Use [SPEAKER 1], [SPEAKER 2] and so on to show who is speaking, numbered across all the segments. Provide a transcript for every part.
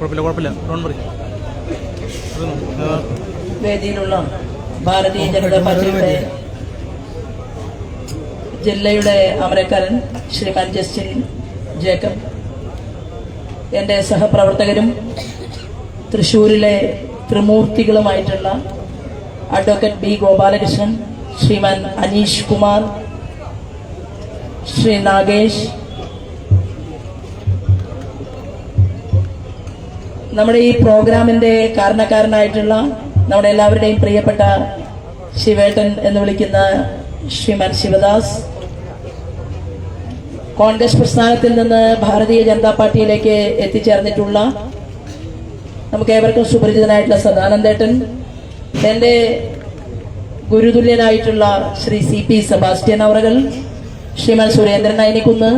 [SPEAKER 1] കുഴപ്പമില്ല കുഴപ്പമില്ല. ഡോൺ പറയും
[SPEAKER 2] വേദിയിലുള്ള ഭാരതീയ ജനതാ പാർട്ടിയുടെ ജില്ലയുടെ അമരക്കാരൻ ശ്രീമാൻ ജസ്റ്റിൻ ജേക്കബ് എന്റെ സഹപ്രവർത്തകരും തൃശ്ശൂരിലെ ത്രിമൂർത്തികളുമായിട്ടുള്ള അഡ്വക്കേറ്റ് ബി ഗോപാലകൃഷ്ണൻ ശ്രീമാൻ അനീഷ് കുമാർ ശ്രീ നാഗേഷ് നമ്മുടെ ഈ പ്രോഗ്രാമിന്റെ കാരണക്കാരനായിട്ടുള്ള നമ്മുടെ എല്ലാവരുടെയും പ്രിയപ്പെട്ട ശിവേട്ടൻ എന്ന് വിളിക്കുന്ന ശ്രീമാൻ ശിവദാസ്. കോൺഗ്രസ് പ്രസ്ഥാനത്തിൽ നിന്ന് ഭാരതീയ ജനതാ പാർട്ടിയിലേക്ക് എത്തിച്ചേർന്നിട്ടുള്ള നമുക്ക് ഏവർക്കും സുപരിചിതനായിട്ടുള്ള സദാനന്ദേട്ടൻ എന്റെ ഗുരുതുല്യനായിട്ടുള്ള ശ്രീ സി പി സെബാസ്റ്റ്യൻ അവറുകൾ Shriman Surendran Ayanikkunnu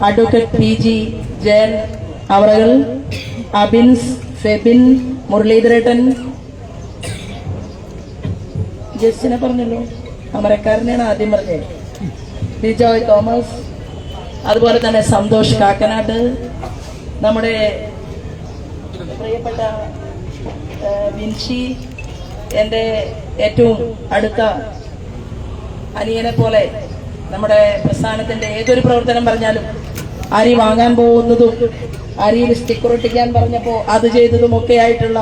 [SPEAKER 2] advocate P G Jayan അവറുകൾ അബിൻസ് ഫെബിൻ മുരളീധരേട്ടൻ. ജസ്റ്റിനെ പറഞ്ഞല്ലോ. അമരക്കാരനെയാണ് ആദ്യം പറഞ്ഞത്. ബിജോയ് തോമസ്. അതുപോലെ തന്നെ സന്തോഷ് കാക്കനാട്. നമ്മുടെ പ്രിയപ്പെട്ട വിൻഷി എന്റെ ഏറ്റവും അടുത്ത അനിയനെ പോലെ നമ്മുടെ പ്രസ്ഥാനത്തിന്റെ ഏതൊരു പ്രവർത്തനം പറഞ്ഞാലും അരി വാങ്ങാൻ പോകുന്നതും അരിയിൽ സ്റ്റിക്കർ ഒട്ടിക്കാൻ പറഞ്ഞപ്പോൾ അത് ചെയ്തതും ഒക്കെ ആയിട്ടുള്ള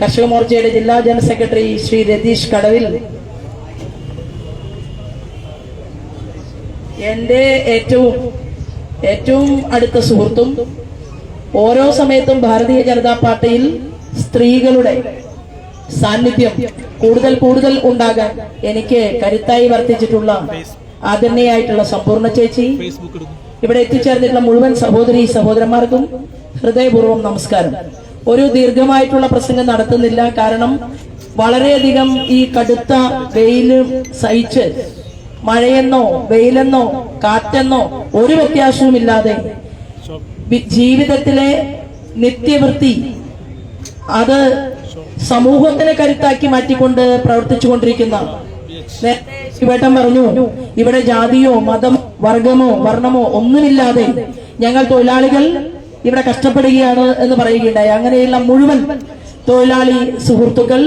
[SPEAKER 2] കർഷക മോർച്ചയുടെ ജില്ലാ ജനറൽ സെക്രട്ടറി ശ്രീ രതീഷ് കടവിൽ. എന്റെ ഏറ്റവും ഏറ്റവും അടുത്ത സുഹൃത്തും ഓരോ സമയത്തും ഭാരതീയ ജനതാ പാർട്ടിയിൽ സ്ത്രീകളുടെ സാന്നിധ്യം കൂടുതൽ കൂടുതൽ ഉണ്ടാകാൻ എനിക്ക് കരുത്തായി വർത്തിച്ചിട്ടുള്ള ആദരണീയായിട്ടുള്ള സമ്പൂർണ ചേച്ചി. ഇവിടെ എത്തിച്ചേർന്നിട്ടുള്ള മുഴുവൻ സഹോദരി സഹോദരന്മാർക്കും ഹൃദയപൂർവം നമസ്കാരം. ഒരു ദീർഘമായിട്ടുള്ള പ്രസംഗം നടത്തുന്നില്ല. കാരണം വളരെയധികം ഈ കടുത്ത വെയിൽ സഹിച്ച് മഴയെന്നോ വെയിലെന്നോ കാറ്റെന്നോ ഒരു വ്യത്യാസവുമില്ലാതെ ജീവിതത്തിലെ നിത്യവൃത്തി അത് സമൂഹത്തിനെ കരുത്താക്കി മാറ്റിക്കൊണ്ട് പ്രവർത്തിച്ചുകൊണ്ടിരിക്കുന്ന ശിവേട്ടൻ പറഞ്ഞു ഇവിടെ ജാതിയോ മതമോ വർഗമോ വർണമോ ഒന്നുമില്ലാതെ ഞങ്ങൾ തൊഴിലാളികൾ ഇവിടെ കഷ്ടപ്പെടുകയാണ് എന്ന് പറയുകയുണ്ടായി. അങ്ങനെയുള്ള മുഴുവൻ തൊഴിലാളി സുഹൃത്തുക്കൾ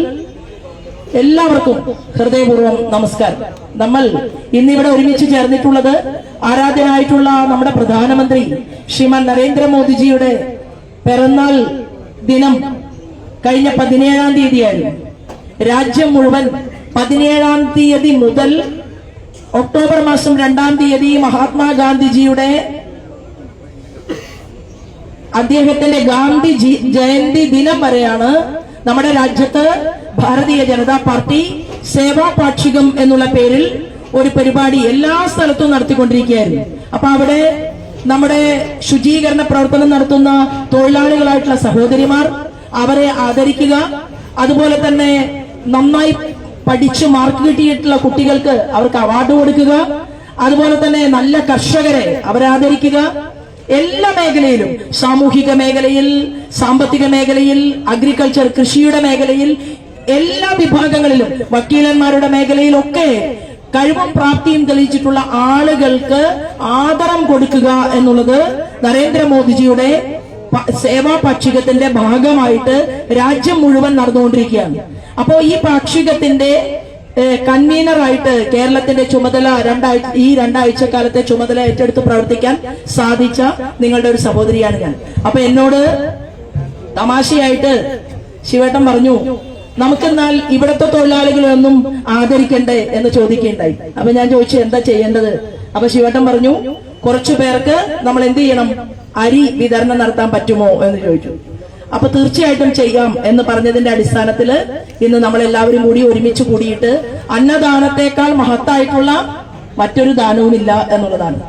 [SPEAKER 2] എല്ലാവർക്കും ഹൃദയപൂർവം നമസ്കാരം. നമ്മൾ ഇന്നിവിടെ ഒരുമിച്ച് ചേർന്നിട്ടുള്ളത് ആരാധ്യനായിട്ടുള്ള നമ്മുടെ പ്രധാനമന്ത്രി ശ്രീമാൻ നരേന്ദ്രമോദിജിയുടെ പിറന്നാൾ ദിനം കഴിഞ്ഞ പതിനേഴാം തീയതിയായിരുന്നു. രാജ്യം മുഴുവൻ പതിനേഴാം തീയതി മുതൽ ഒക്ടോബർ മാസം രണ്ടാം തീയതി മഹാത്മാഗാന്ധിജിയുടെ അദ്ദേഹത്തിന്റെ ഗാന്ധി ജയന്തി ദിനം വരെയാണ് നമ്മുടെ രാജ്യത്ത് ഭാരതീയ ജനതാ പാർട്ടി സേവാ പാക്ഷികം എന്നുള്ള പേരിൽ ഒരു പരിപാടി എല്ലാ സ്ഥലത്തും നടത്തിക്കൊണ്ടിരിക്കുകയായിരുന്നു. അപ്പൊ അവിടെ നമ്മുടെ ശുചീകരണ പ്രവർത്തനം നടത്തുന്ന തൊഴിലാളികളായിട്ടുള്ള സഹോദരിമാർ അവരെ ആദരിക്കുക അതുപോലെ തന്നെ നന്നായി പഠിച്ച് മാർക്ക് കിട്ടിയിട്ടുള്ള കുട്ടികൾക്ക് അവർക്ക് അവാർഡ് കൊടുക്കുക. അതുപോലെ തന്നെ നല്ല കർഷകരെ അവരാദരിക്കുക. എല്ലാ മേഖലയിലും സാമൂഹിക മേഖലയിൽ സാമ്പത്തിക മേഖലയിൽ അഗ്രികൾച്ചർ കൃഷിയുടെ മേഖലയിൽ എല്ലാ വിഭാഗങ്ങളിലും വക്കീലന്മാരുടെ മേഖലയിലൊക്കെ കഴിവും പ്രാപ്തിയും തെളിയിച്ചിട്ടുള്ള ആളുകൾക്ക് ആദരം കൊടുക്കുക എന്നുള്ളത് നരേന്ദ്രമോദിജിയുടെ സേവാ പക്ഷികത്തിന്റെ ഭാഗമായിട്ട് രാജ്യം മുഴുവൻ നടന്നുകൊണ്ടിരിക്കുകയാണ്. അപ്പോ ഈ പാക്ഷികത്തിന്റെ കൺവീനറായിട്ട് കേരളത്തിന്റെ ചുമതല രണ്ടാഴ്ച ഈ രണ്ടാഴ്ച കാലത്തെ ചുമതല ഏറ്റെടുത്ത് പ്രവർത്തിക്കാൻ സാധിച്ച നിങ്ങളുടെ ഒരു സഹോദരിയാണ് ഞാൻ. അപ്പൊ എന്നോട് തമാശയായിട്ട് ശിവേട്ടൻ പറഞ്ഞു നമുക്കെന്നാൽ ഇവിടത്തെ തൊഴിലാളികളൊന്നും ആദരിക്കണ്ടേ? എന്ന് ചോദിക്കുകയുണ്ടായി. അപ്പൊ ഞാൻ ചോദിച്ചു എന്താ ചെയ്യേണ്ടത്? അപ്പൊ ശിവേട്ടൻ പറഞ്ഞു കുറച്ചു പേർക്ക് നമ്മൾ എന്ത് ചെയ്യണം? അരി വിതരണം നടത്താൻ പറ്റുമോ? എന്ന് ചോദിച്ചു. അപ്പൊ തീർച്ചയായിട്ടും ചെയ്യാം എന്ന് പറഞ്ഞതിന്റെ അടിസ്ഥാനത്തിൽ ഇന്ന് നമ്മൾ എല്ലാവരും കൂടി ഒരുമിച്ച് കൂടിയിട്ട് അന്നദാനത്തെക്കാൾ മഹത്തായിട്ടുള്ള മറ്റൊരു ദാനവുമില്ല എന്നുള്ളതാണ്.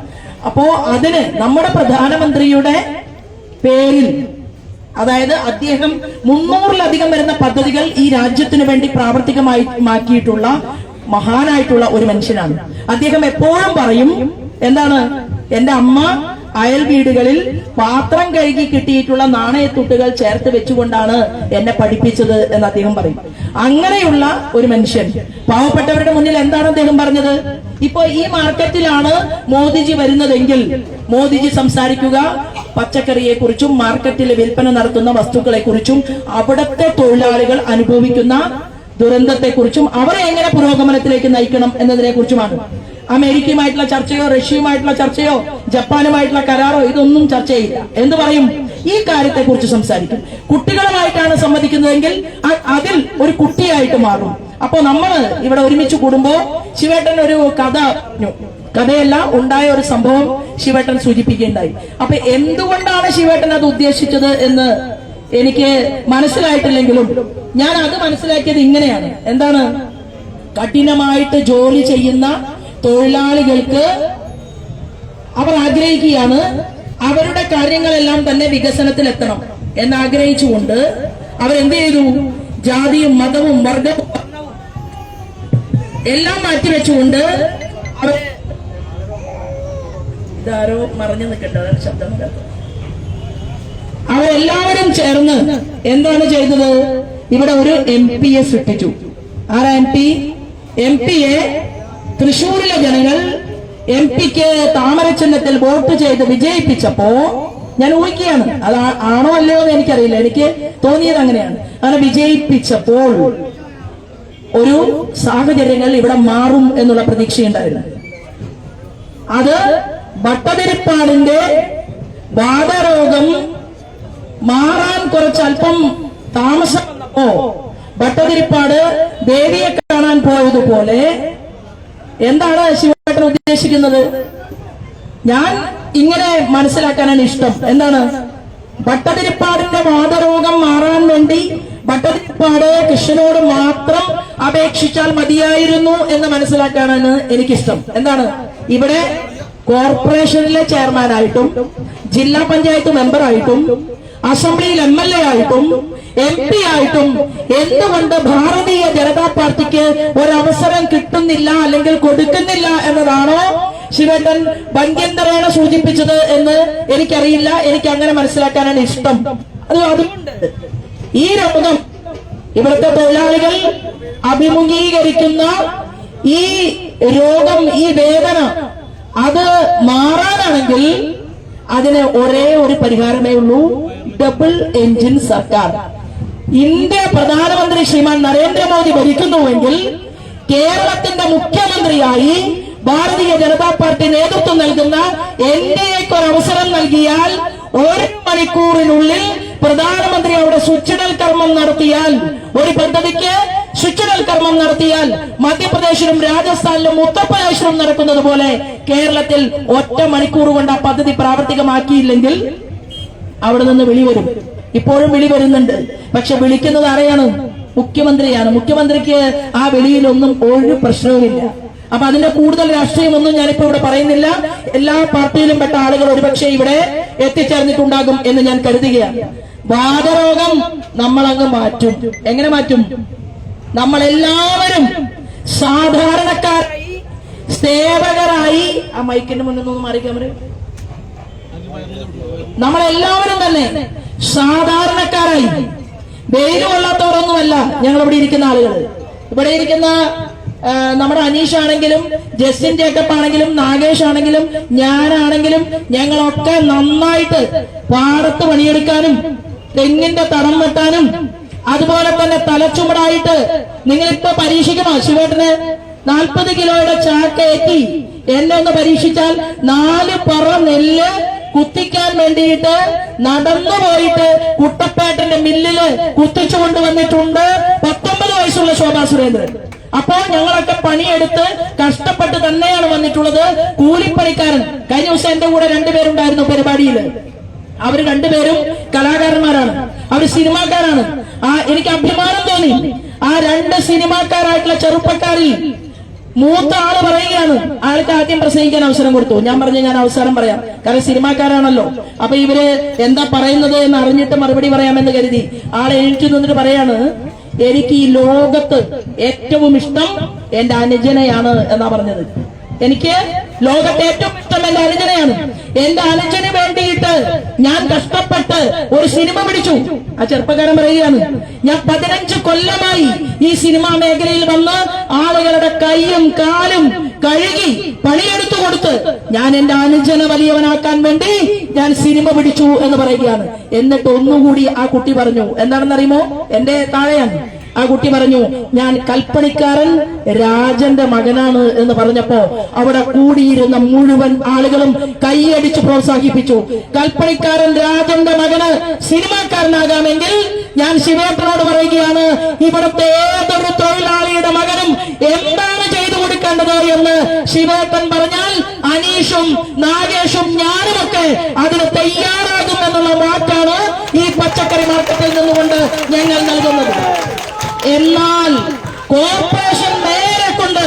[SPEAKER 2] അപ്പോ അതിന് നമ്മുടെ പ്രധാനമന്ത്രിയുടെ പേരിൽ അതായത് അദ്ദേഹം മുന്നൂറിലധികം വരുന്ന പദ്ധതികൾ ഈ രാജ്യത്തിനു വേണ്ടി പ്രാവർത്തികമായി മാറ്റിയിട്ടുള്ള മഹാനായിട്ടുള്ള ഒരു മനുഷ്യനാണ്. അദ്ദേഹം എപ്പോഴും പറയും എന്താണ്? എന്റെ അമ്മ അയൽ വീടുകളിൽ പാത്രം കഴുകി കിട്ടിയിട്ടുള്ള നാണയത്തുട്ടുകൾ ചേർത്ത് വെച്ചുകൊണ്ടാണ് എന്നെ പഠിപ്പിച്ചത് എന്ന് അദ്ദേഹം പറയും. അങ്ങനെയുള്ള ഒരു മനുഷ്യൻ. പാവപ്പെട്ടവരുടെ മുന്നിൽ എന്താണ് അദ്ദേഹം പറഞ്ഞത്? ഇപ്പൊ ഈ മാർക്കറ്റിലാണ് മോദിജി വരുന്നതെങ്കിൽ മോദിജി സംസാരിക്കുക. പച്ചക്കറിയെ കുറിച്ചും മാർക്കറ്റിൽ വിൽപ്പന നടത്തുന്ന വസ്തുക്കളെ കുറിച്ചും അവിടുത്തെ തൊഴിലാളികൾ അനുഭവിക്കുന്ന ദുരന്തത്തെക്കുറിച്ചും അവരെ എങ്ങനെ പുരോഗമനത്തിലേക്ക് നയിക്കണം എന്നതിനെ കുറിച്ചുമാണ് അമേരിക്കയുമായിട്ടുള്ള ചർച്ചയോ റഷ്യയുമായിട്ടുള്ള ചർച്ചയോ ജപ്പാനുമായിട്ടുള്ള കരാറോ ഇതൊന്നും ചർച്ച ചെയ്യില്ല. എന്ത് പറയും? ഈ കാര്യത്തെ കുറിച്ച് സംസാരിക്കും. കുട്ടികളുമായിട്ടാണ് സംവദിക്കുന്നതെങ്കിൽ അതിൽ ഒരു കുട്ടിയായിട്ട് മാറും. അപ്പോ നമ്മൾ ഇവിടെ ഒരുമിച്ച് കൂടുമ്പോ ശിവേട്ടൻ ഒരു കഥ കഥയല്ല ഉണ്ടായ ഒരു സംഭവം ശിവേട്ടൻ സൂചിപ്പിക്കുകയുണ്ടായി. അപ്പൊ എന്തുകൊണ്ടാണ് ശിവേട്ടൻ അത് ഉദ്ദേശിച്ചത് എന്ന് എനിക്ക് മനസ്സിലായിട്ടില്ലെങ്കിലും ഞാൻ അത് മനസ്സിലാക്കിയത് ഇങ്ങനെയാണ്. എന്താണ്? കഠിനമായിട്ട് ജോലി ചെയ്യുന്ന തൊഴിലാളികൾക്ക് അവർ ആഗ്രഹിക്കുകയാണ് അവരുടെ കാര്യങ്ങളെല്ലാം തന്നെ വികസനത്തിൽ എത്തണം എന്ന് ആഗ്രഹിച്ചുകൊണ്ട് അവരെന്ത് ചെയ്തു? ജാതിയും മതവും വർഗവും എല്ലാം മാറ്റിവെച്ചുകൊണ്ട് അവർ ഇതാരോ മറഞ്ഞു നിൽക്കട്ടെ അതാണ് ശബ്ദം അവരെല്ലാവരും ചേർന്ന് എന്താണ് ചെയ്തത്? ഇവിടെ ഒരു എം പിയെ സൃഷ്ടിച്ചു. ആരാ എം പി? എം പിയെ തൃശൂരിലെ ജനങ്ങൾ എം പിക്ക് താമരചിഹ്നത്തിൽ വോട്ട് ചെയ്ത് വിജയിപ്പിച്ചപ്പോ ഞാൻ ഊഹിക്കുകയാണ്. അത് ആണോ അല്ലയോ എന്ന് എനിക്കറിയില്ല. എനിക്ക് തോന്നിയത് അങ്ങനെയാണ്. അങ്ങനെ വിജയിപ്പിച്ചപ്പോൾ ഒരു സാഹചര്യങ്ങൾ ഇവിടെ മാറും എന്നുള്ള പ്രതീക്ഷയുണ്ടായിരുന്നു. അത് ഭട്ടതിരിപ്പാടിന്റെ വാദരോഗം മാറാൻ കുറച്ച് അല്പം താമസം ഭട്ടതിരിപ്പാട് ദേവിയെ കാണാൻ പോയതുപോലെ എന്താണ് ശിവേട്ടൻ ഉദ്ദേശിക്കുന്നത്? ഞാൻ ഇങ്ങനെ മനസ്സിലാക്കാനാണ് ഇഷ്ടം. എന്താണ്? ഭട്ടതിരിപ്പാടിന്റെ വാദരോഗം മാറാൻ വേണ്ടി ഭട്ടതിരിപ്പാട് കൃഷ്ണനോട് മാത്രം അപേക്ഷിച്ചാൽ മതിയായിരുന്നു എന്ന് മനസ്സിലാക്കാനാണ് എനിക്കിഷ്ടം. എന്താണ്? ഇവിടെ കോർപ്പറേഷനിലെ ചെയർമാനായിട്ടും ജില്ലാ പഞ്ചായത്ത് മെമ്പറായിട്ടും അസംബ്ലിയിൽ എം എൽ എ ആയിട്ടും എം പി ആയിട്ടും എന്തുകൊണ്ട് ഭാരതീയ ജനതാ പാർട്ടിക്ക് ഒരവസരം കിട്ടുന്നില്ല അല്ലെങ്കിൽ കൊടുക്കുന്നില്ല എന്നതാണോ ശിവേട്ടൻ ഭംഗ്യന്തരേണ സൂചിപ്പിച്ചത് എന്ന് എനിക്കറിയില്ല. എനിക്ക് അങ്ങനെ മനസ്സിലാക്കാനാണ് ഇഷ്ടം. അത് അതുകൊണ്ട് ഈ രംഗം ഇവിടുത്തെ തൊഴിലാളികൾ അഭിമുഖീകരിക്കുന്ന ഈ രോഗം ഈ വേദന അത് മാറാനാണെങ്കിൽ അതിന് ഒരേ ഒരു പരിഹാരമേ ഉള്ളൂ. ഡബിൾ എഞ്ചിൻ സർക്കാർ. ഇന്ത്യ പ്രധാനമന്ത്രി ശ്രീമാൻ നരേന്ദ്രമോദി ഭരിക്കുന്നുവെങ്കിൽ കേരളത്തിന്റെ മുഖ്യമന്ത്രിയായി ഭാരതീയ ജനതാ പാർട്ടി നേതൃത്വം നൽകുന്ന എൻ ഡി എക്ക് ഒരു അവസരം നൽകിയാൽ ഒരു മണിക്കൂറിനുള്ളിൽ പ്രധാനമന്ത്രി അവിടെ സ്വിച്ചിടൽ കർമ്മം നടത്തിയാൽ ഒരു പദ്ധതിക്ക് സ്വിച്ചിടൽ കർമ്മം നടത്തിയാൽ മധ്യപ്രദേശിലും രാജസ്ഥാനിലും ഉത്തർപ്രദേശിലും നടക്കുന്നത് പോലെ കേരളത്തിൽ ഒറ്റ മണിക്കൂർ കൊണ്ട് ആ പദ്ധതി പ്രാവർത്തികമാക്കിയില്ലെങ്കിൽ അവിടെ നിന്ന് വിളി വരും ഇപ്പോഴും വിളി വരുന്നുണ്ട്. പക്ഷെ വിളിക്കുന്നത് ആരെയാണ്? മുഖ്യമന്ത്രിയാണ്. മുഖ്യമന്ത്രിക്ക് ആ വിളിയിലൊന്നും ഒരു പ്രശ്നവുമില്ല. അപ്പൊ അതിന്റെ കൂടുതൽ രാഷ്ട്രീയമൊന്നും ഞാനിപ്പോ ഇവിടെ പറയുന്നില്ല. എല്ലാ പാർട്ടിയിലും പെട്ട ആളുകൾ ഒരുപക്ഷെ ഇവിടെ എത്തിച്ചേർന്നിട്ടുണ്ടാകും എന്ന് ഞാൻ കരുതുകയാണ്. വാദരോഗം നമ്മളങ്ങ് മാറ്റും. എങ്ങനെ മാറ്റും? നമ്മളെല്ലാവരും സാധാരണക്കാരായി സേവകരായി ആ മൈക്കിന്റെ മുന്നിൽ നിന്ന് മാറി ക്യാമറ. നമ്മളെല്ലാവരും തന്നെ സാധാരണക്കാരായി. വെയിൽ ഞങ്ങൾ ഇവിടെ ഇരിക്കുന്ന ആളുകൾ ഇവിടെ ഇരിക്കുന്ന നമ്മുടെ അനീഷ് ആണെങ്കിലും ജസ്റ്റിൻ ജേക്കബ് ആണെങ്കിലും നാഗേഷ് ആണെങ്കിലും ഞാനാണെങ്കിലും ഞങ്ങളൊക്കെ നന്നായിട്ട് പാടത്ത് പണിയെടുക്കാനും തെങ്ങിന്റെ തടം വെട്ടാനും അതുപോലെ തന്നെ തലച്ചുമടായിട്ട് നിങ്ങളിപ്പോ പരീക്ഷിക്കണോ. ശിവേട്ടന് നാൽപ്പത് കിലോയുടെ ചാക്കയറ്റി എന്നെ ഒന്ന് പരീക്ഷിച്ചാൽ നാല് പറ നെല്ല് കുത്തിക്കാൻ വേണ്ടിയിട്ട് നടന്നു പോയിട്ട് കുട്ടപ്പേട്ടന്റെ മില്ലിൽ കുത്തിച്ചു കൊണ്ടുവന്നിട്ടുണ്ട്. പത്തൊമ്പത് വയസ്സുള്ള ശോഭാ സുരേന്ദ്രൻ. അപ്പോൾ ഞങ്ങളൊക്കെ പണിയെടുത്ത് കഷ്ടപ്പെട്ട് തന്നെയാണ് വന്നിട്ടുള്ളത്. കൂലിപ്പണിക്കാരൻ. കഴിഞ്ഞ ദിവസം എന്റെ കൂടെ രണ്ടുപേരുണ്ടായിരുന്നു പരിപാടിയിൽ അവർ രണ്ടുപേരും കലാകാരന്മാരാണ്. അവർ സിനിമാക്കാരാണ്. ആ എനിക്ക് അഭിമാനം തോന്നി. ആ രണ്ട് സിനിമാക്കാരായിട്ടുള്ള ചെറുപ്പക്കാരിൽ മൂത്ത ആൾ പറയുകയാണ് ആൾക്ക് ആദ്യം പ്രസംഗിക്കാൻ അവസരം കൊടുത്തു. ഞാൻ പറഞ്ഞു ഞാൻ അവസരം പറയാം. കാരണം സിനിമാക്കാരാണല്ലോ. അപ്പൊ ഇവർ എന്താ പറയുന്നത് എന്ന് അറിഞ്ഞിട്ട് മറുപടി പറയാമെന്ന് കരുതി. ആളെ എഴുതി നിന്നിട്ട് പറയാണ് എനിക്ക് ഈ ലോകത്ത് ഏറ്റവും ഇഷ്ടം എന്റെ അനുജനെയാണ് എന്നാ പറഞ്ഞത്. എനിക്ക് ലോകത്തെ ഏറ്റവും ഇഷ്ടം എന്റെ അനുജനെയാണ്. എന്റെ അനുജന് വേണ്ടിയിട്ട് ഞാൻ കഷ്ടപ്പെട്ട് ഒരു സിനിമ പിടിച്ചു. ആ ചെറുപ്പക്കാരൻ പറയുകയാണ് ഞാൻ പതിനഞ്ച് കൊല്ലമായി ഈ സിനിമാ മേഖലയിൽ വന്ന് ആളുകളുടെ കൈയും കാലും കഴുകി പണിയെടുത്തു കൊടുത്ത് ഞാൻ എന്റെ അനുജനെ വലിയവനാക്കാൻ വേണ്ടി ഞാൻ സിനിമ പിടിച്ചു എന്ന് പറയുകയാണ്. എന്നിട്ട് ഒന്നുകൂടി ആ കുട്ടി പറഞ്ഞു എന്താണെന്നറിയുമോ? എന്റെ താഴെയാണ്. ആ കുട്ടി പറഞ്ഞു ഞാൻ കൽപ്പണിക്കാരൻ രാജന്റെ മകനാണ് എന്ന് പറഞ്ഞപ്പോ അവിടെ കൂടിയിരുന്ന മുഴുവൻ ആളുകളും കൈയടിച്ച് പ്രോത്സാഹിപ്പിച്ചു. കൽപ്പണിക്കാരൻ രാജന്റെ മകന് സിനിമാക്കാരനാകാമെങ്കിൽ ഞാൻ ശിവേട്ടനോട് പറയുകയാണ് ഇവിടുത്തെ ഏതൊരു തൊഴിലാളിയുടെ മകനും എന്താണ് ചെയ്തു കൊടുക്കേണ്ടത് എന്ന് ശിവേട്ടൻ പറഞ്ഞാൽ അനീഷും നാഗേഷും ഞാനുമൊക്കെ അതിന് തയ്യാറാകും എന്നുള്ള വാക്കാണ് ഈ പച്ചക്കറി മാർക്കറ്റിൽ നിന്നുകൊണ്ട് ഞങ്ങൾ നൽകുന്നത്. എന്നാൽ കോർപ്പറേഷൻ മേയറെ കൊണ്ട്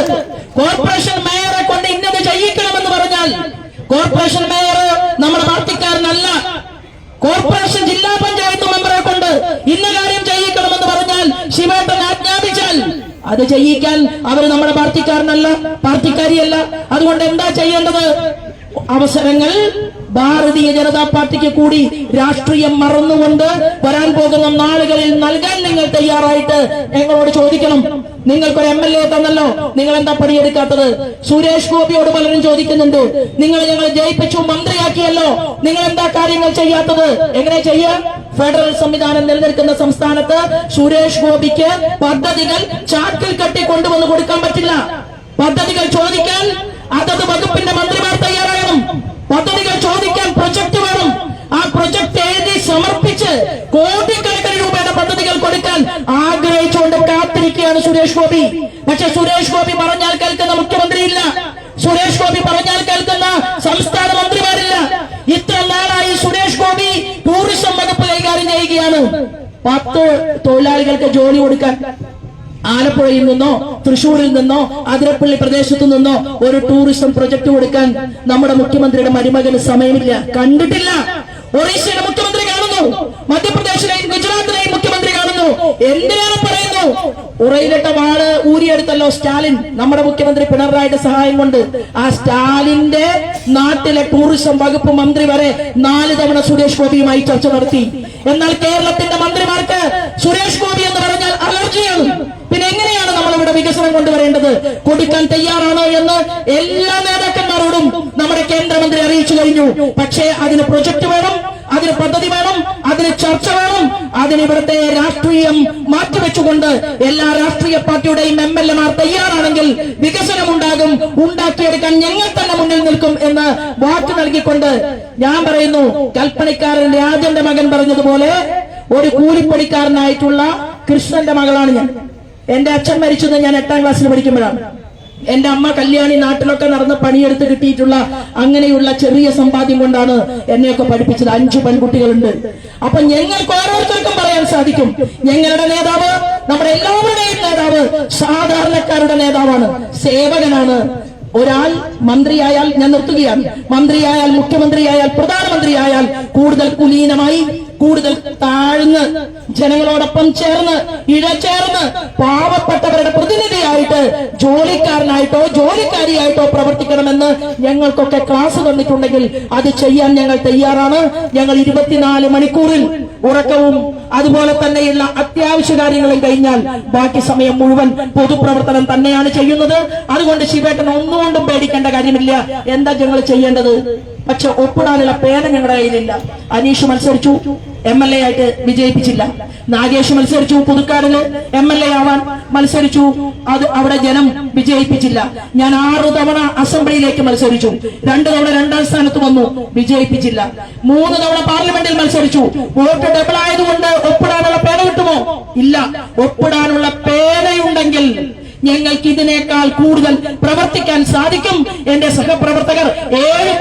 [SPEAKER 2] കോർപ്പറേഷൻ മേയറെ കൊണ്ട് ഇന്നത് ചെയ്യിക്കണമെന്ന് പറഞ്ഞാൽ കോർപ്പറേഷൻ മേയർ നമ്മുടെ പാർട്ടിക്കാരനല്ല. കോർപ്പറേഷൻ ജില്ലാ പഞ്ചായത്ത് മെമ്പറെ കൊണ്ട് ഇന്ന കാര്യം ചെയ്യിക്കണമെന്ന് പറഞ്ഞാൽ ശിവേട്ടൻ ആജ്ഞാപിച്ചാൽ അത് ചെയ്യിക്കാൻ അവർ നമ്മുടെ പാർട്ടിക്കാരനല്ല പാർട്ടിക്കാരിയല്ല. അതുകൊണ്ട് എന്താ ചെയ്യേണ്ടത്? അവസരങ്ങൾ ഭാരതീയ ജനതാ പാർട്ടിക്ക് കൂടി രാഷ്ട്രീയം മറന്നുകൊണ്ട് വരാൻ പോകുന്ന നാളുകളിൽ നൽകാൻ നിങ്ങൾ തയ്യാറായിട്ട് ഞങ്ങളോട് ചോദിക്കണം. നിങ്ങൾക്കൊരു എം എൽ എ തന്നല്ലോ. നിങ്ങൾ എന്താ പണിയെടുക്കാത്തത്? സുരേഷ് ഗോപിയോട് പലരും ചോദിക്കുന്നുണ്ട്. നിങ്ങൾ ഞങ്ങളെ ജയിപ്പിച്ചു മന്ത്രിയാക്കിയല്ലോ. നിങ്ങൾ എന്താ കാര്യങ്ങൾ ചെയ്യാത്തത്? എങ്ങനെ ചെയ്യാം? ഫെഡറൽ സംവിധാനം നിലനിൽക്കുന്ന സംസ്ഥാനത്ത് സുരേഷ് ഗോപിക്ക് പദ്ധതികൾ ചാക്കിൽ കെട്ടി കൊണ്ടുവന്ന് കൊടുക്കാൻ പറ്റില്ല. പദ്ധതികൾ ചോദിക്കാൻ അതത് വകുപ്പിന്റെ മന്ത്രിമാർ തയ്യാറാകണം പദ്ധതികൾ ചോദിക്കാൻ പ്രൊജക്ട് വേണം. ആ പ്രൊജക്ട് എഴുതി സമർപ്പിച്ച് കോടിക്കണക്കിന് രൂപയുടെ പദ്ധതികൾ കൊടുക്കാൻ ആഗ്രഹിച്ചുകൊണ്ട് കാത്തിരിക്കുകയാണ് സുരേഷ് ഗോപി. പക്ഷെ സുരേഷ് ഗോപി പറഞ്ഞാൽ കേൾക്കുന്ന മുഖ്യമന്ത്രിയില്ല. സുരേഷ് ഗോപി പറഞ്ഞാൽ കേൾക്കുന്ന സംസ്ഥാന മന്ത്രിമാരില്ല. ഇത്ര നാളായി സുരേഷ് ഗോപി ടൂറിസം വകുപ്പ് കൈകാര്യം ചെയ്യുകയാണ്. പത്ത് തൊഴിലാളികൾക്ക് ജോലി കൊടുക്കാൻ ആലപ്പുഴയിൽ നിന്നോ തൃശൂരിൽ നിന്നോ അതിരപ്പള്ളി പ്രദേശത്തു നിന്നോ ഒരു ടൂറിസം പ്രൊജക്ട് കൊടുക്കാൻ നമ്മുടെ മുഖ്യമന്ത്രിയുടെ മരുമകന് സമയമില്ല. കണ്ടിട്ടില്ല. ഒറീസയിലെ മുഖ്യമന്ത്രി കാണുന്നു. മധ്യപ്രദേശിലെയും ഗുജറാത്തിലെയും മുഖ്യമന്ത്രി കാണുന്നു. എന്തിനാണ് പറയുന്നു? ഉറയിലിട്ട വാൾ ഊരിയെടുത്തല്ലോ സ്റ്റാലിൻ. നമ്മുടെ മുഖ്യമന്ത്രി പിണറായിയുടെ സഹായം കൊണ്ട്. ആ സ്റ്റാലിന്റെ നാട്ടിലെ ടൂറിസം വകുപ്പ് മന്ത്രി വരെ നാല് തവണ സുരേഷ് ഗോപിയുമായി ചർച്ച നടത്തി. എന്നാൽ കേരളത്തിന്റെ മന്ത്രിമാർക്ക് സുരേഷ് ഗോപി എന്ന് പറഞ്ഞാൽ അലർജിയാണ് പിന്നെ എങ്ങനെയാണ് നമ്മൾ ഇവിടെ വികസനം കൊണ്ടുവരേണ്ടത് കൊടുക്കാൻ തയ്യാറാണോ എന്ന് എല്ലാ നേതാക്കന്മാരോടും നമ്മുടെ കേന്ദ്രമന്ത്രി അറിയിച്ചു കഴിഞ്ഞു. പക്ഷേ അതിന് പ്രൊജക്ട് വേണം അതിന് പദ്ധതി വേണം അതിന് ചർച്ച വേണം. അതിന് ഇവിടുത്തെ രാഷ്ട്രീയം മാറ്റിവെച്ചുകൊണ്ട് എല്ലാ രാഷ്ട്രീയ പാർട്ടിയുടെയും എം എൽ എമാർ തയ്യാറാണെങ്കിൽ വികസനം ഉണ്ടാകും ഉണ്ടാക്കിയെടുക്കാൻ ഞങ്ങൾ തന്നെ മുന്നിൽ നിൽക്കും എന്ന് വാക്ക് നൽകിക്കൊണ്ട് ഞാൻ പറയുന്നു കൽപ്പണിക്കാരൻ രാജന്റെ മകൻ പറഞ്ഞതുപോലെ ഒരു കൂലിപ്പണിക്കാരനായിട്ടുള്ള കൃഷ്ണന്റെ മകളാണ് ഞാൻ. എന്റെ അച്ഛൻ മരിച്ചത് ഞാൻ എട്ടാം ക്ലാസ്സിൽ പഠിക്കുമ്പോഴാണ്. എന്റെ അമ്മ കല്യാണി നാട്ടിലൊക്കെ നടന്ന് പണിയെടുത്ത് കിട്ടിയിട്ടുള്ള അങ്ങനെയുള്ള ചെറിയ സമ്പാദ്യം കൊണ്ടാണ് എന്നെയൊക്കെ പഠിപ്പിച്ചത്. അഞ്ചു പെൺകുട്ടികളുണ്ട്. അപ്പൊ ഞങ്ങൾക്ക് ഓരോരുത്തർക്കും പറയാൻ സാധിക്കും. ഞങ്ങളുടെ നേതാവ് നമ്മുടെ എല്ലാവരുടെയും നേതാവ് സാധാരണക്കാരുടെ നേതാവാണ്. സേവകനാണ്. ഒരാൾ മന്ത്രിയായാൽ ഞാൻ നിർത്തുകയാണ്. മന്ത്രിയായാൽ മുഖ്യമന്ത്രിയായാൽ പ്രധാനമന്ത്രിയായാൽ കൂടുതൽ കുലീനമായി കൂടുതൽ താഴ്ന്ന് ജനങ്ങളോടൊപ്പം ചേർന്ന് ഇഴചേർന്ന് പാവപ്പെട്ടവരുടെ പ്രതിനിധിയായിട്ട് ജോലിക്കാരനായിട്ടോ ജോലിക്കാരിയായിട്ടോ പ്രവർത്തിക്കണമെന്ന് ഞങ്ങൾക്കൊക്കെ ക്ലാസ് തന്നിട്ടുണ്ടെങ്കിൽ അത് ചെയ്യാൻ ഞങ്ങൾ തയ്യാറാണ്. ഞങ്ങൾ ഇരുപത്തിനാല് മണിക്കൂറിൽ ഉറക്കവും അതുപോലെ തന്നെയുള്ള അത്യാവശ്യ കാര്യങ്ങളും കഴിഞ്ഞാൽ ബാക്കി സമയം മുഴുവൻ പൊതുപ്രവർത്തനം തന്നെയാണ് ചെയ്യുന്നത്. അതുകൊണ്ട് ശിവേട്ടൻ ഒന്നുകൊണ്ടും പേടിക്കേണ്ട കാര്യമില്ല. എന്താ ഞങ്ങൾ ചെയ്യേണ്ടത്? പക്ഷെ ഒപ്പിടാനുള്ള പേന ഞങ്ങളുടെ കയ്യിലില്ല. അനീഷ് മത്സരിച്ചു. എം എൽ എ ആയിട്ട് വിജയിപ്പിച്ചില്ല. നാഗേഷ് മത്സരിച്ചു. പുതുക്കാടിൽ എം എൽ എ ആവാൻ മത്സരിച്ചു. അത് അവിടെ ജനം വിജയിപ്പിച്ചില്ല. ഞാൻ ആറു തവണ അസംബ്ലിയിലേക്ക് മത്സരിച്ചു. രണ്ടു തവണ രണ്ടാം സ്ഥാനത്ത് വന്നു. വിജയിപ്പിച്ചില്ല. മൂന്ന് തവണ പാർലമെന്റിൽ മത്സരിച്ചു. വോട്ട് ഡബിൾ ആയതുകൊണ്ട് ഒപ്പിടാനുള്ള പേന കിട്ടുമോ? ഇല്ല. ഒപ്പിടാനുള്ള പേനയുണ്ടെങ്കിൽ ഞങ്ങൾക്ക് ഇതിനേക്കാൾ കൂടുതൽ പ്രവർത്തിക്കാൻ സാധിക്കും. എന്റെ സഹപ്രവർത്തകർ ഏഴ്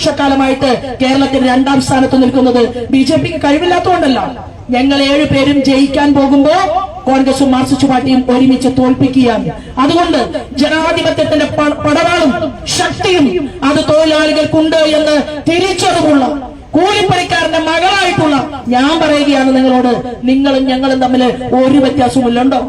[SPEAKER 2] വർഷക്കാലമായിട്ട് കേരളത്തിൽ രണ്ടാം സ്ഥാനത്ത് നിൽക്കുന്നത് ബി ജെ പിക്ക് കഴിവില്ലാത്തതുകൊണ്ടല്ല. ഞങ്ങൾ ഏഴു പേരും ജയിക്കാൻ പോകുമ്പോ കോൺഗ്രസും മാർക്സിസ്റ്റ് പാർട്ടിയും ഒരുമിച്ച് തോൽപ്പിക്കുകയാണ്. അതുകൊണ്ട് ജനാധിപത്യത്തിന്റെ പടവാളും ശക്തിയും അത് തൊഴിലാളികൾക്കുണ്ട് എന്ന് തിരിച്ചറിവുള്ള കൂലിപ്പണിക്കാരന്റെ മകളായിട്ടുള്ള ഞാൻ പറയുകയാണ് നിങ്ങളോട്. നിങ്ങളും ഞങ്ങളും തമ്മിൽ ഒരു വ്യത്യാസവുമില്ലുണ്ടോ?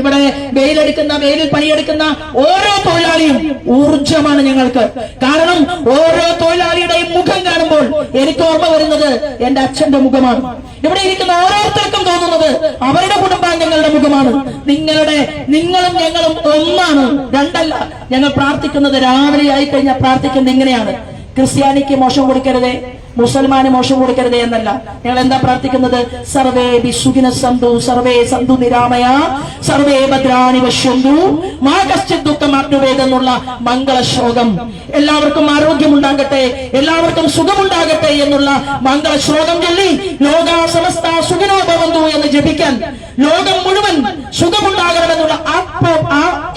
[SPEAKER 2] ഇവിടെ വെയിലെടുക്കുന്ന വെയിലിൽ പണിയെടുക്കുന്ന ഓരോ തൊഴിലാളിയും ഊർജമാണ് ഞങ്ങൾക്ക്. കാരണം ഓരോ തൊഴിലാളിയുടെയും മുഖം കാണുമ്പോൾ എനിക്ക് ഓർമ്മ വരുന്നത് എന്റെ അച്ഛന്റെ മുഖമാണ്. ഇവിടെ ഇരിക്കുന്ന ഓരോരുത്തർക്കും തോന്നുന്നത് അവരുടെ കുടുംബാംഗങ്ങളുടെ മുഖമാണ്. നിങ്ങളുടെ നിങ്ങളും ഞങ്ങളും ഒന്നാണ്. രണ്ടല്ല ഞങ്ങൾ പ്രാർത്ഥിക്കുന്നത് രാവിലെ ആയി കഴിഞ്ഞാൽ പ്രാർത്ഥിക്കുന്നത് ഇങ്ങനെയാണ്. ക്രിസ്ത്യാനിക്ക് മോശം കൊടുക്കരുതേ. മുസൽമാന് മോശം കൊടുക്കരുതേ എന്നല്ല. ഞങ്ങൾ എന്താ പ്രാർത്ഥിക്കുന്നത്? സർവേ വിസുഖിന സന്തു സർവേ സന്തു നിരാമയ സർവേ ഭദ്രാണി പശ്യന്തു മാ കശ്ചിത് ദുഃഖം എന്നുള്ള മംഗള ശ്ലോകം എല്ലാവർക്കും ആരോഗ്യമുണ്ടാകട്ടെ എല്ലാവർക്കും സുഖമുണ്ടാകട്ടെ എന്നുള്ള മംഗളശ്ലോകം ചൊല്ലി ലോക സമസ്ത സുഖിനോ ഭവന്തു എന്ന് ജപിക്കാൻ ലോകം മുഴുവൻ സുഖമുണ്ടാകണമെന്നുള്ള ആത്മ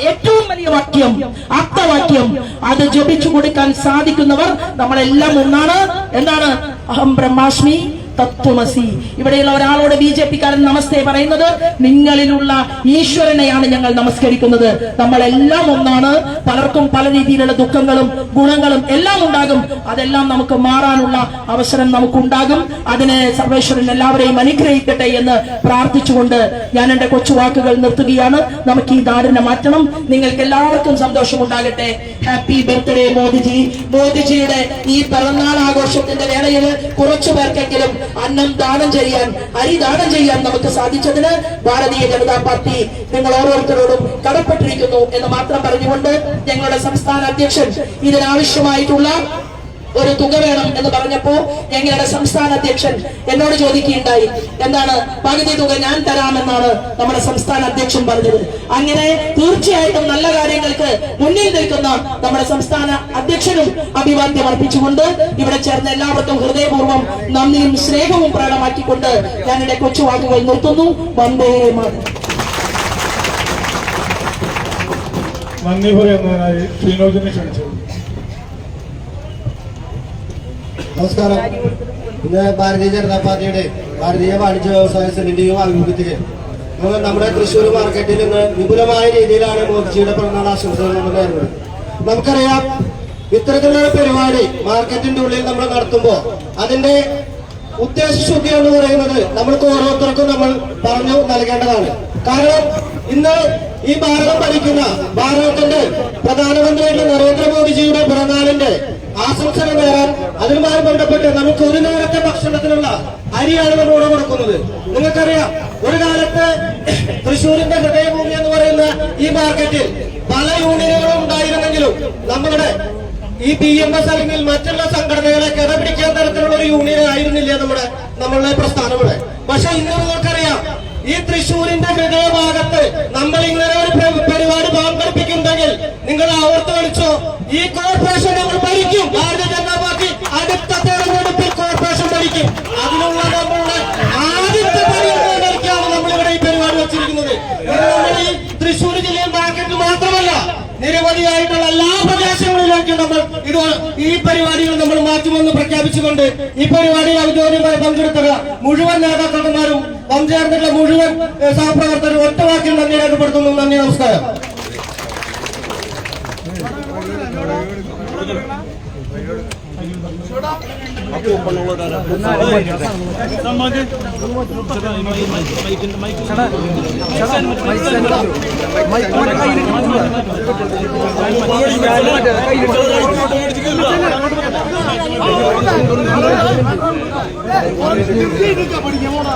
[SPEAKER 2] ഏറ്റവും വലിയ വാക്യം ആപ്തവാക്യം അത് ജപിച്ചു കൊടുക്കാൻ സാധിക്കുന്നവർ നമ്മളെല്ലാം ഒന്നാണ്. എന്താണ്? അഹം ബ്രഹ്മാസ്മി തത്വമസി. ഇവിടെയുള്ള ഒരാളോട് ബി ജെ പിക്കാരൻ നമസ്തേ പറയുന്നത് നിങ്ങളിലുള്ള ഈശ്വരനെയാണ് ഞങ്ങൾ നമസ്കരിക്കുന്നത്. നമ്മളെല്ലാം ഒന്നാണ്. പലർക്കും പല രീതിയിലുള്ള ദുഃഖങ്ങളും ഗുണങ്ങളും എല്ലാം ഉണ്ടാകും. അതെല്ലാം നമുക്ക് മാറാനുള്ള അവസരം നമുക്കുണ്ടാകും. അതിനെ സർവേശ്വരൻ എല്ലാവരെയും അനുഗ്രഹിക്കട്ടെ എന്ന് പ്രാർത്ഥിച്ചുകൊണ്ട് ഞാൻ എന്റെ കൊച്ചു വാക്കുകൾ നിർത്തുകയാണ്. നമുക്ക് ഈ നാടിനെ മാറ്റണം. നിങ്ങൾക്ക് എല്ലാവർക്കും സന്തോഷമുണ്ടാകട്ടെ. Happy birthday Modiji. മോദിജിയുടെ ഈ പിറന്നാൾ ആഘോഷത്തിന്റെ വേളയിൽ കുറച്ചു പേർക്കെങ്കിലും അന്നം ദാനം ചെയ്യാൻ അരി ദാനം ചെയ്യാൻ നമുക്ക് സാധിച്ചതിന് ഭാരതീയ ജനതാ പാർട്ടി നിങ്ങൾ ഓരോരുത്തരോടും കടപ്പെട്ടിരിക്കുന്നു എന്ന് മാത്രം പറഞ്ഞുകൊണ്ട് ഞങ്ങളുടെ സംസ്ഥാന അധ്യക്ഷൻ ഇതിനാവശ്യമായിട്ടുള്ള ഒരു തുക വേണം എന്ന് പറഞ്ഞപ്പോ ഞങ്ങളുടെ സംസ്ഥാന അധ്യക്ഷൻ എന്നോട് ചോദിക്കുകയുണ്ടായി എന്താണ്? പകുതി തുക ഞാൻ തരാമെന്നാണ് നമ്മുടെ സംസ്ഥാന അധ്യക്ഷൻ പറഞ്ഞത്. അങ്ങനെ തീർച്ചയായിട്ടും നല്ല കാര്യങ്ങൾക്ക് മുന്നിൽ നിൽക്കുന്ന നമ്മുടെ സംസ്ഥാന അധ്യക്ഷനും അഭിവാദ്യം അർപ്പിച്ചുകൊണ്ട് ഇവിടെ ചേർന്ന എല്ലാവർക്കും ഹൃദയപൂർവം നന്ദിയും സ്നേഹവും പ്രകടമാക്കിക്കൊണ്ട് ഞാൻ എന്റെ കൊച്ചു വാക്കുകൾ നിർത്തുന്നു. വന്ദേ
[SPEAKER 1] നന്ദി പറയുന്നതിനായി ശ്രീനോജിനെ ക്ഷണിച്ചു.
[SPEAKER 3] നമസ്കാരം. ഇന്ന് ഭാരതീയ ജനതാ പാർട്ടിയുടെ ഭാരതീയ വാണിജ്യ വ്യവസായ സെല്ലിന്റെയും ആഭിമുഖ്യത്തിൽ നമ്മുടെ തൃശ്ശൂർ മാർക്കറ്റിൽ നിന്ന് വിപുലമായ രീതിയിലാണ് മോദിജിയുടെ പിറന്നാൾ ആശംസകൾ നമ്മൾ നേരുന്നത്. നമുക്കറിയാം ഇത്തരത്തിലുള്ള പരിപാടി മാർക്കറ്റിന്റെ ഉള്ളിൽ നമ്മൾ നടത്തുമ്പോൾ അതിന്റെ ഉദ്ദേശശുദ്ധി എന്ന് പറയുന്നത് നമ്മൾക്ക് ഓരോരുത്തർക്കും നമ്മൾ പറഞ്ഞു നൽകേണ്ടതാണ്. കാരണം ഇന്ന് ഈ ഭാരതം ഭരിക്കുന്ന ഭാരതത്തിന്റെ പ്രധാനമന്ത്രിയായിട്ടുള്ള നരേന്ദ്രമോദിജിയുടെ പിറന്നാളിന്റെ ആശംസകൾ നേരാൻ അതിനുമായി ബന്ധപ്പെട്ട് നമുക്ക് ഒരു നേരത്തെ ഭക്ഷണത്തിനുള്ള അരിയാണ് നമ്മളിവിടെ കൊടുക്കുന്നത്. നിങ്ങൾക്കറിയാം ഒരു കാലത്ത് തൃശ്ശൂരിന്റെ ഹൃദയഭൂമി എന്ന് പറയുന്ന ഈ മാർക്കറ്റിൽ പല യൂണിയനുകളും ഉണ്ടായിരുന്നെങ്കിലും നമ്മളുടെ ഈ പി എം എസ് അല്ലെങ്കിൽ മറ്റുള്ള സംഘടനകളെ കിടപിടിക്കാൻ തരത്തിലുള്ള ഒരു യൂണിയൻ ആയിരുന്നില്ല നമ്മുടെ നമ്മളുടെ പ്രസ്ഥാനം ഇവിടെ? പക്ഷെ ഇന്ന് നിങ്ങൾക്കറിയാം ഈ തൃശ്ശൂരിന്റെ ഹൃദയഭാഗത്ത് നമ്മൾ ഇങ്ങനെ ഒരു പ്ര- പരിപാടി പങ്കെടുപ്പിക്കുന്നുണ്ടെങ്കിൽ നിങ്ങൾ ഓർത്ത് കളിച്ചോ? ഈ കോർപ്പറേഷൻ നമ്മൾ ഭാരതീയ ജനതാ പാർട്ടി അടുത്ത തെരഞ്ഞെടുപ്പിൽ കോർപ്പറേഷൻ ഭരിക്കും. അതിനുള്ള നമ്മളുടെ ആദ്യത്തെ പരിഗണനയ്ക്കാണ് നമ്മളിവിടെ ഈ പരിപാടി വെച്ചിരിക്കുന്നത്. നമ്മൾ ഈ തൃശ്ശൂർ ജില്ലയിൽ മാർക്കറ്റ് മാത്രമല്ല നിരവധിയായിട്ടുള്ള എല്ലാ പ്രദേശങ്ങളിലേക്കും നമ്മൾ ഇത് ഈ പരിപാടികൾ നമ്മൾ മാറ്റുമെന്ന് പ്രഖ്യാപിച്ചുകൊണ്ട് ഈ പരിപാടിയിൽ ഔദ്യോഗികമായി പങ്കെടുത്തുക മുഴുവൻ നേതാക്കന്മാരും പഞ്ചായത്തിലെ മുഴുവൻ സഹപ്രവർത്തകരും ഒറ്റവാക്കിൽ നന്ദി രേഖപ്പെടുത്തുന്നു. നന്ദി നമസ്കാരം.
[SPEAKER 1] പഠിക്കാമോടാ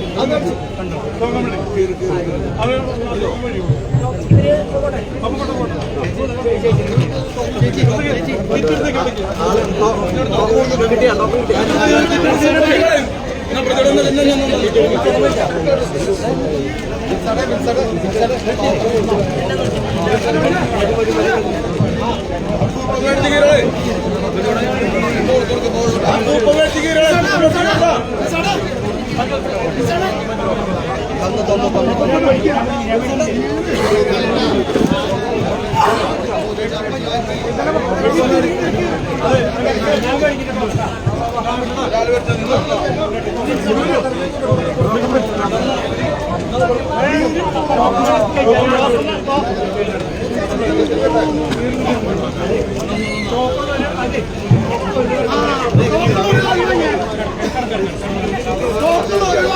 [SPEAKER 1] അപ്പൂപ്പ
[SPEAKER 4] വേട്ടിക്കീരളെ അപ്പൂപ്പ വേട്ടിക്കീരളെ എല്ലാവർക്കും